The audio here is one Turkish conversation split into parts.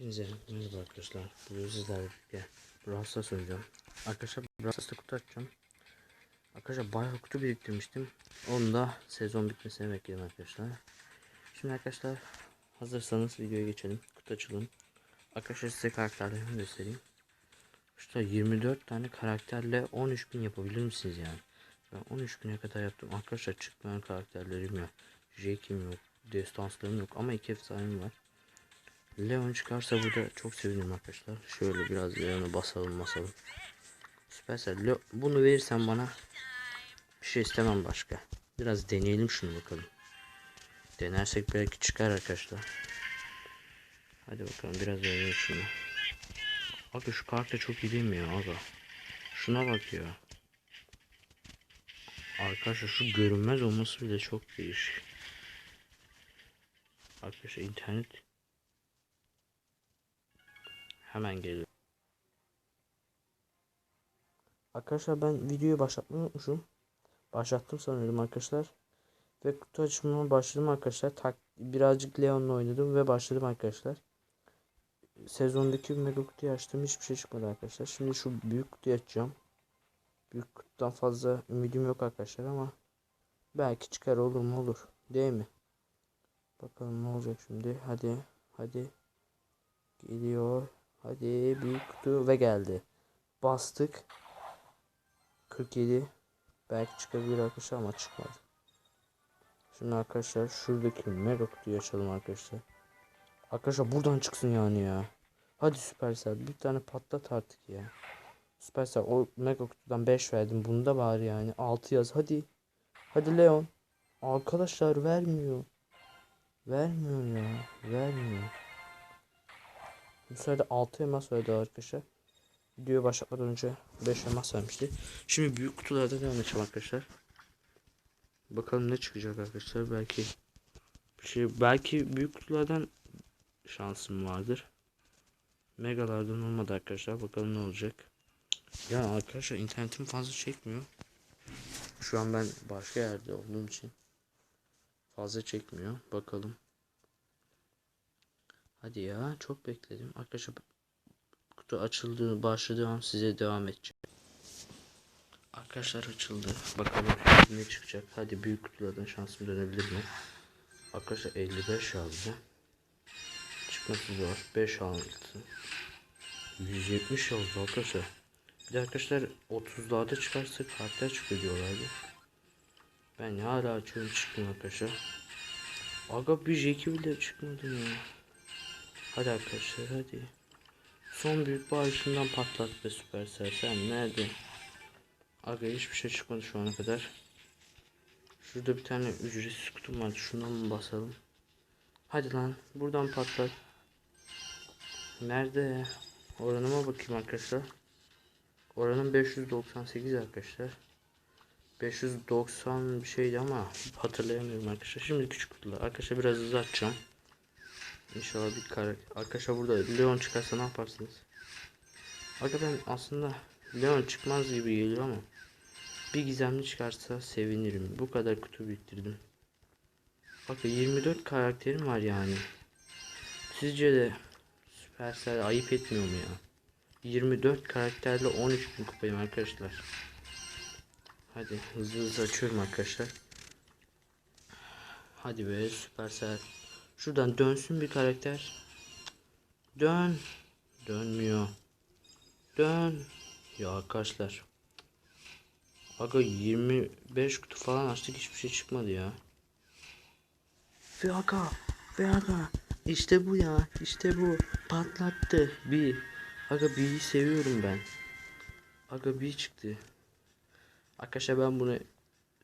Hepinize merhaba arkadaşlar. Bugün sizlerle birlikte Brawl Stars oynayacağım. Arkadaşlar Brawl Stars'ta kutu açacağım. Arkadaşlar bayağı kutu biriktirmiştim. Onu da sezon bitmesine bekledim arkadaşlar. Şimdi arkadaşlar hazırsanız videoya geçelim. Kutu açalım. Arkadaşlar size karakterlerimi göstereyim. İşte 24 tane karakterle 13.000 yapabilir misiniz yani? Ben 13.000'e kadar yaptım. Arkadaşlar çıkmayan karakterlerim yok. Jack'im yok. Destanslarım yok ama iki efsanem var. Leon çıkarsa burada çok sevinirim arkadaşlar. Şöyle biraz Leon'u basalım basalım. Süpersel Leo, bunu verirsen bana bir şey istemem başka. Biraz deneyelim şunu bakalım. Denersek belki çıkar arkadaşlar. Hadi bakalım biraz deneyelim şunu. Abi şu kart çok iyi değil mi ya aga? Şuna bak ya. Arkadaşlar şu görünmez olması bile çok değişik. Arkadaşlar internet Hemen geliyor. Arkadaşlar ben videoyu başlatmayı unutmuşum. Başlattım sanıyorum arkadaşlar. Ve kutu açımına başladım arkadaşlar. Tak birazcık Leon'la oynadım ve başladım arkadaşlar. Sezondaki mega kutuyu açtım. Hiçbir şey çıkmadı arkadaşlar. Şimdi şu büyük kutuyu açacağım. Büyük kutudan fazla ümidim yok arkadaşlar ama belki çıkar olur mu olur. Değil mi? Bakalım ne olacak şimdi. Hadi. Hadi. Geliyor. Hadi büyük kutu ve geldi. Bastık. 47. Belki çıkabilir arkadaşlar ama çıkmadı. Şimdi arkadaşlar şuradaki mega kutuyu açalım arkadaşlar. Arkadaşlar buradan çıksın yani ya. Hadi Supercell bir tane patlat artık ya. Supercell o mega kutudan 5 verdim. Bunda bari yani 6 yaz hadi. Hadi Leon. Arkadaşlar vermiyor. Vermiyor ya. Vermiyor. Bu sırada 6 elmas verdi arkadaşlar. Videoya başlatmadan önce 5 elmas vermişti. Şimdi büyük kutularda devam edeceğim arkadaşlar. Bakalım ne çıkacak arkadaşlar. Belki bir şey belki büyük kutulardan şansım vardır. Megalardan olmadı arkadaşlar. Bakalım ne olacak. Ya arkadaşlar internetim fazla çekmiyor. Şu an ben başka yerde olduğum için fazla çekmiyor. Bakalım. Hadi ya çok bekledim. Arkadaşlar kutu açıldığı başladığı an size devam edeceğim. Arkadaşlar açıldı. Bakalım ne çıkacak. Hadi büyük kutulardan şansım dönebilir mi? Arkadaşlar 55 yazdı. Çıkması zor. 5 aldı. 170 yazdı arkadaşlar. Bir de arkadaşlar 30'larda çıkarsa kartlar çıkıyor diyorlardı. Ben hala açıyorum çıkmıyor arkadaşlar. Aga bir Jackie bile çıkmadı ya. Hadi arkadaşlar hadi. Son büyük bağışından patlat be Supercell. Sen nerede? Aga hiçbir şey çıkmadı şu ana kadar. Şurada bir tane ücretsiz kutum var. Şundan mı basalım? Hadi lan buradan patlat. Nerede? Oranıma bakayım arkadaşlar. Oranım 598 arkadaşlar. 590 bir şeydi ama hatırlayamıyorum arkadaşlar. Şimdi küçük kutular. Arkadaşlar biraz hızlı açacağım. İnşallah bir karakter. Arkadaşlar burada Leon çıkarsa ne yaparsınız? Arkadaşlar ben aslında Leon çıkmaz gibi geliyor ama bir gizemli çıkarsa sevinirim. Bu kadar kutu biriktirdim. Bakın 24 karakterim var yani. Sizce de Supercell ayıp etmiyor mu ya? 24 karakterle 13 bin kupayım arkadaşlar. Hadi hızlı hızlı açıyorum arkadaşlar. Hadi be Supercell. Şuradan dönsün bir karakter. Dön. Dönmüyor. Dön. Ya arkadaşlar. Aga 25 kutu falan açtık hiçbir şey çıkmadı ya. Ve aga. Ve aga. İşte bu ya. İşte bu. Patlattı. Bir. Aga B'yi seviyorum ben. Aga B çıktı. Arkadaşlar ben bunu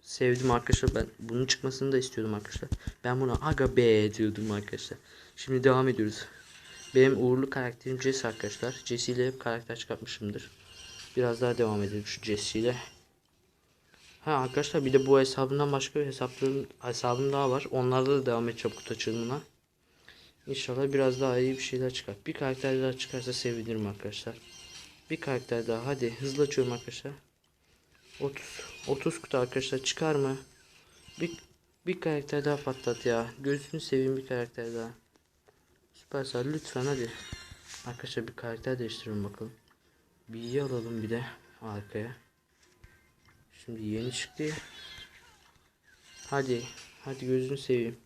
sevdim arkadaşlar. Ben bunun çıkmasını da istiyordum arkadaşlar. Ben buna aga B diyordum arkadaşlar. Şimdi devam ediyoruz. Benim uğurlu karakterim Jesse arkadaşlar. Jesse ile hep karakter çıkartmışımdır. Biraz daha devam edelim şu Jesse ile. Ha arkadaşlar bir de bu hesabından başka bir hesaplarım hesabım daha var. Onlarla da devam edeceğim kutu açılımına. İnşallah biraz daha iyi bir şeyler çıkar. Bir karakter daha çıkarsa sevinirim arkadaşlar. Bir karakter daha hadi hızlı açıyorum arkadaşlar. 30 30 kutu arkadaşlar çıkar mı? Bir bir karakter daha patlat ya. Gözünü seveyim bir karakter daha. Süpersel lütfen hadi. Arkadaşlar bir karakter değiştirelim bakalım. Bilgi alalım bir de arkaya. Şimdi yeni çıktı. Hadi. Hadi gözünü seveyim.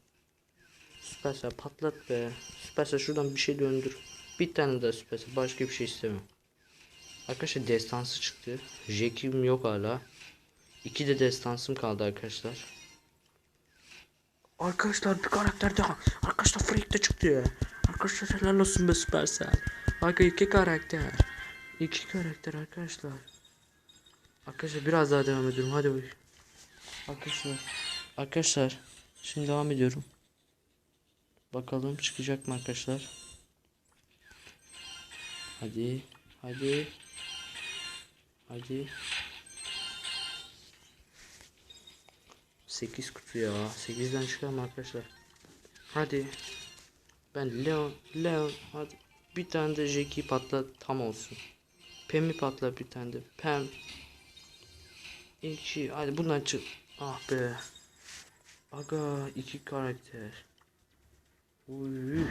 Süpersel patlat be. Süpersel şuradan bir şey döndür. Bir tane daha süpersel. Başka bir şey istemem. Arkadaşlar destansı çıktı. Jekim yok hala. İki de destansım kaldı arkadaşlar. Arkadaşlar bir karakter daha. Arkadaşlar Freak de çıktı ya. Arkadaşlar helal olsun be Supercell. Arkadaşlar iki karakter. İki karakter arkadaşlar. Arkadaşlar biraz daha devam ediyorum. Hadi buyur. Arkadaşlar. Arkadaşlar. Şimdi devam ediyorum. Bakalım çıkacak mı arkadaşlar? Hadi. Hadi. Hadi. 8 kutu ya. 8'den çıkalım arkadaşlar. Hadi. Ben Leon, Leon hadi. Bir tane de Jackie patla tam olsun. Pem'i patla bir tane de. Pem. İki. Hadi bundan çık. Ah be. Aga iki karakter. Uy.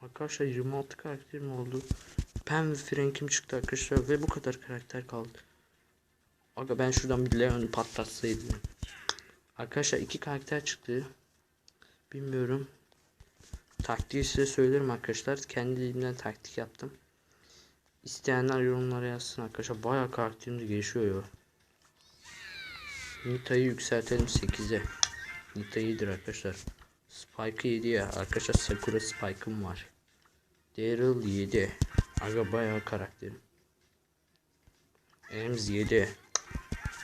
Arkadaşlar 26 karakterim oldu. Pem ve Frank'im çıktı arkadaşlar ve bu kadar karakter kaldı. Aga ben şuradan bir Leon patlatsaydım. Arkadaşlar iki karakter çıktı. Bilmiyorum. Taktiği size söylerim arkadaşlar. Kendi elimden taktik yaptım. İsteyenler yorumlara yazsın arkadaşlar. Bayağı karakterim de gelişiyor ya. Nita'yı yükseltelim 8'e. Nita iyidir arkadaşlar. Spike'ı 7 ya. Arkadaşlar Sakura Spike'ım var. Daryl 7. Aga bayağı karakterim. Ems 7.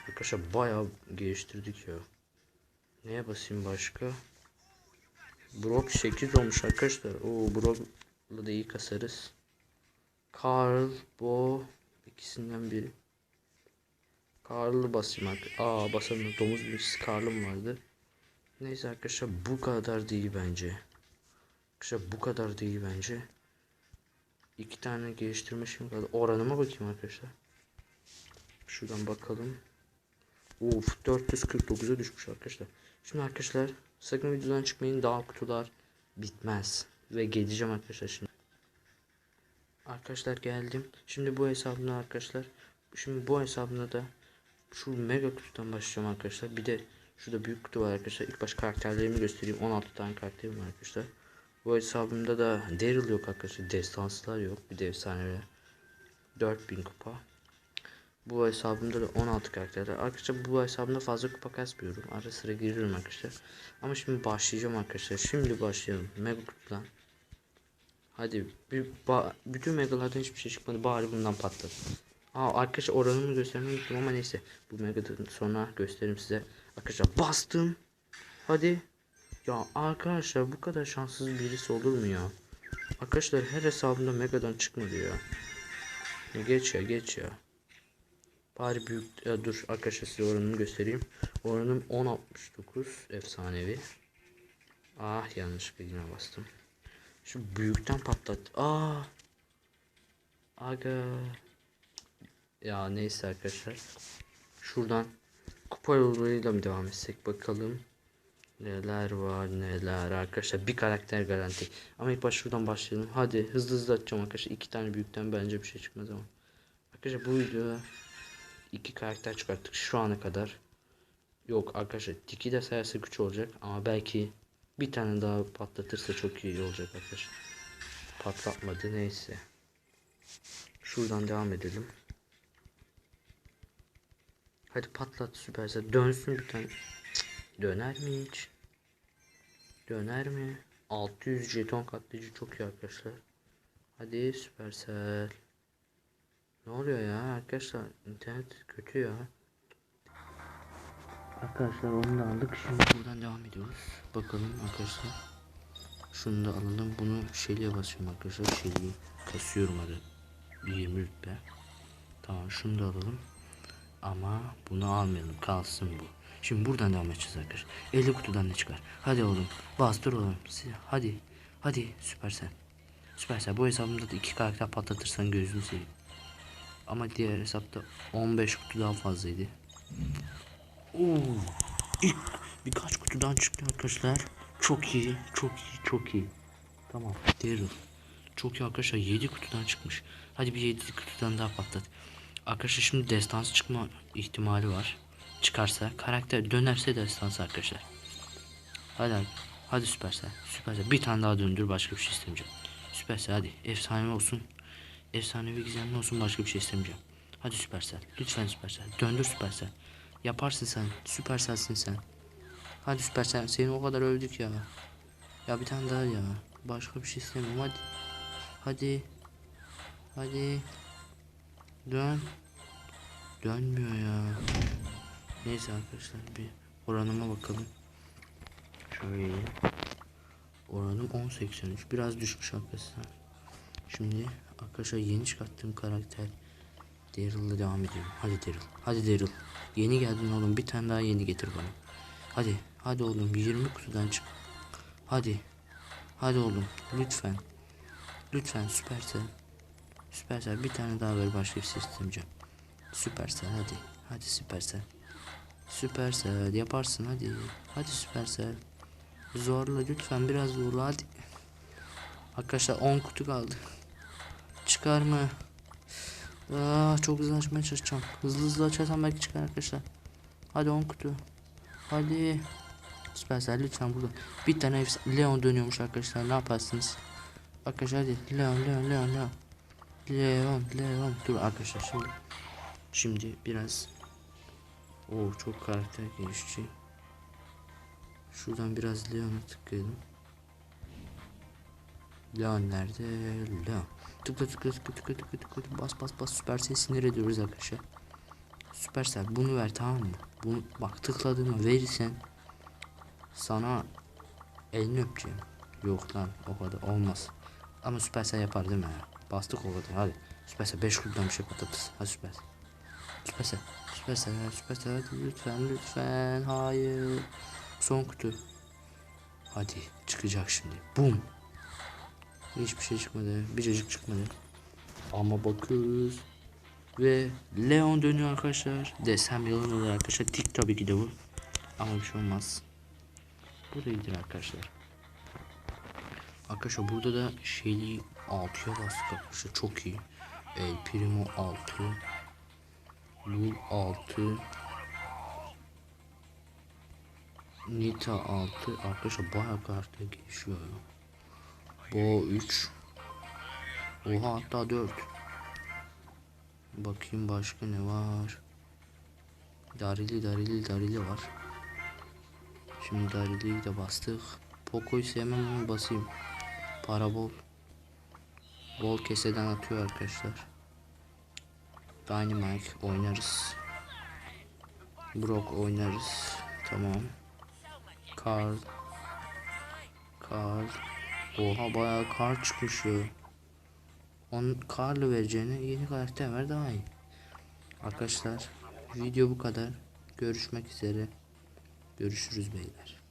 Arkadaşlar bayağı geliştirdik ya. Neye basayım başka? Brock 8 olmuş arkadaşlar. Oo Brock'la da iyi kasarız. Carl, Bo ikisinden biri. Carl'ı basayım artık. Aa basamıyorum. Domuz bir Carl'ım vardı. Neyse arkadaşlar bu kadar değil bence. Arkadaşlar bu kadar değil bence. İki tane geliştirme şimdi kaldı. Oranıma bakayım arkadaşlar. Şuradan bakalım. Uf 449'a düşmüş arkadaşlar. Şimdi arkadaşlar sakın videodan çıkmayın daha kutular bitmez. Ve geleceğim arkadaşlar şimdi. Arkadaşlar geldim. Şimdi bu hesabımda arkadaşlar. Şimdi bu hesabımda da şu mega kutudan başlayacağım arkadaşlar. Bir de şurada büyük kutu var arkadaşlar. İlk baş karakterlerimi göstereyim. 16 tane karakterim var arkadaşlar. Bu hesabımda da Daryl yok arkadaşlar. Destanslar yok. Bir de efsaneler. 4000 kupa. Bu hesabımda da 16 karakterler. Arkadaşlar bu hesabımda fazla kupa kasmıyorum. Ara sıra giriyorum arkadaşlar. Ama şimdi başlayacağım arkadaşlar. Şimdi başlayalım. Mega kutudan. Hadi bir bütün megalardan hiçbir şey çıkmadı. Bari bundan patladı. Aa arkadaşlar oranımı göstermeyi unuttum ama neyse. Bu megadan sonra gösteririm size. Arkadaşlar bastım. Hadi. Ya arkadaşlar bu kadar şanssız birisi olur mu ya? Arkadaşlar her hesabımda megadan çıkmadı ya. Geç ya geç ya. Bari büyük ya dur arkadaşlar size oranımı göstereyim. Oranım 10.69 efsanevi. Ah yanlışlıkla yine bastım. Şu büyükten patlat. Aa. Aga. Ya neyse arkadaşlar. Şuradan kupa yoluyla mı devam etsek bakalım. Neler var neler arkadaşlar bir karakter garanti. Ama ilk baş şuradan başlayalım. Hadi hızlı hızlı atacağım arkadaşlar. iki tane büyükten bence bir şey çıkmaz ama. Arkadaşlar bu videoda iki karakter çıkarttık şu ana kadar. Yok arkadaşlar tiki de sayarsa güç olacak ama belki bir tane daha patlatırsa çok iyi olacak arkadaşlar. Patlatmadı neyse. Şuradan devam edelim. Hadi patlat süperse dönsün bir tane. Döner mi hiç? Döner mi? 600 jeton katlayıcı çok iyi arkadaşlar. Hadi süpersel. Ne oluyor ya arkadaşlar? internet kötü ya. Arkadaşlar onu da aldık. Şimdi buradan devam ediyoruz. Bakalım arkadaşlar. Şunu da alalım. Bunu şeyliğe basıyorum arkadaşlar. Şeyliği kasıyorum hadi. 20 rütbe. Tamam şunu da alalım. Ama bunu almayalım. Kalsın bu. Şimdi buradan devam edeceğiz arkadaşlar. 50 kutudan ne çıkar? Hadi oğlum. Bastır oğlum. Hadi. Hadi süpersen. Süpersen. Bu hesabımda da iki karakter patlatırsan gözünü seveyim. Ama diğer hesapta 15 kutu daha fazlaydı. Oo, ilk birkaç kutudan çıktı arkadaşlar. Çok iyi, çok iyi, çok iyi. Tamam. Daryl. Çok iyi arkadaşlar 7 kutudan çıkmış. Hadi bir 7 kutudan daha patlat. Arkadaşlar şimdi destansı çıkma ihtimali var. Çıkarsa karakter dönerse destansı arkadaşlar. Hadi hadi. Hadi Süpersel. Süpersel. Bir tane daha döndür başka bir şey istemeyeceğim. Süpersel hadi. Efsane olsun. Efsanevi gizemli olsun başka bir şey istemeyeceğim. Hadi Süpersel. Lütfen Süpersel. Döndür Süpersel. Yaparsın sen. Süperselsin sen. Hadi Süpersel. Seni o kadar övdük ya. Ya bir tane daha ya. Başka bir şey istemiyorum hadi. Hadi. Hadi. Dön. Dönmüyor ya. Neyse arkadaşlar bir oranıma bakalım. Şöyle. Oranım 10.83. Biraz düşmüş arkadaşlar. Şimdi arkadaşlar yeni çıkarttığım karakter Daryl'la devam ediyorum. Hadi Daryl. Hadi Daryl. Yeni geldin oğlum. Bir tane daha yeni getir bana. Hadi. Hadi oğlum. 20 kutudan çık. Hadi. Hadi oğlum. Lütfen. Lütfen Süpersel. Süpersel bir tane daha ver başka bir şey istemeyeceğim. Süpersel hadi. Hadi Süpersel. Süpersel yaparsın hadi. Hadi Süpersel. Zorla lütfen biraz zorla hadi. Arkadaşlar 10 kutu kaldı. Çıkar mı? Aa, çok hızlı açmaya çalışacağım. Hızlı hızlı açarsam belki çıkar arkadaşlar. Hadi 10 kutu. Hadi. Süpersel lütfen burada. Bir tane efs- Leon dönüyormuş arkadaşlar. Ne yaparsınız? Arkadaşlar hadi. Leon, Leon, Leon, Leon. Leon, Leon. Dur arkadaşlar şimdi. Şimdi biraz. Oo çok karakter gelişecek. Şuradan biraz Leon'a tıklayalım. Leon nerede? Leon. Tıkla tıkla tıkla tıkla tıkla tıkla bas bas bas Supercell sinir ediyoruz arkadaşlar. Supercell bunu ver tamam mı? Bunu bak tıkladığını verirsen sana elini öpeceğim. Yok lan o kadar olmaz. Ama Supercell yapar değil mi? Bastık o kadar hadi. Supercell 5 kutudan bir şey patlatırız. Hadi Supercell. Supercell. Supercell hadi lütfen lütfen. Hayır. Son kutu. Hadi çıkacak şimdi. Bum. Hiçbir şey çıkmadı. Biricik çıkmadı. Ama bakıyoruz. Ve Leon dönüyor arkadaşlar. Desem yalan olur arkadaşlar. Tik tabii ki de bu. Ama bir şey olmaz. Bu da iyidir arkadaşlar. Arkadaşlar burada da şeyli 6'ya bastık arkadaşlar. Çok iyi. El Primo 6. Lul 6. Nita 6. Arkadaşlar bayağı karakter gelişiyor ya. Bo 3. Oha hatta 4. Bakayım başka ne var. Darili darili darili var. Şimdi dariliyi de bastık. Poco'yu sevmem basayım. Para bol. Bol keseden atıyor arkadaşlar. Dynamite oynarız. Brock oynarız. Tamam. Carl. Carl. Oha bayağı kar çıkmış ya. On karlı vereceğine yeni karakter ver daha iyi. Arkadaşlar video bu kadar. Görüşmek üzere. Görüşürüz beyler.